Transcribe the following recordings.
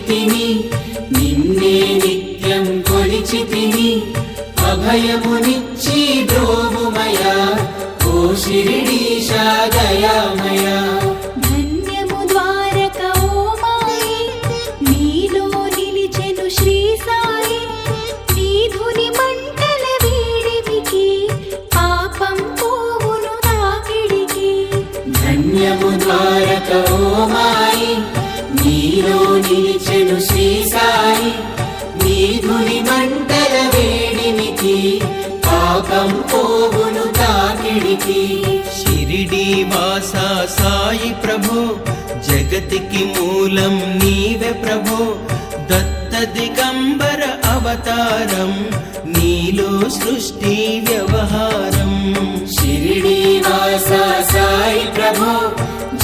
తిని నిన్నే నిత్యం కొలిచి తిని అభయమునిచ్చి ద్రోవుమయా ఓ శిరిడీశా దయామయా ధన్యము ద్వారక ఓ మాయి నీలో నిలిచెను శ్రీ సాయి. నీ ధుని మంటల వేడిమికి పాపం పోవును నాకిడికి ధన్యము ద్వారక ఓ మాయి నీలో నిలిచెను శ్రీ సాయి నీ ధుని మంటల వేడినికి పాపం పోవును తాకిడికి. షిరిడి వాస సాయి ప్రభో జగతికి మూలం నీవే ప్రభో. దత్త దిగంబర అవతారం నీలో సృష్టి వ్యవహారం. షిరిడి వాస సాయి ప్రభో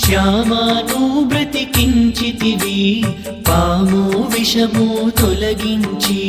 శ్యామాను బ్రతికించితివి పాము విషము తొలగించి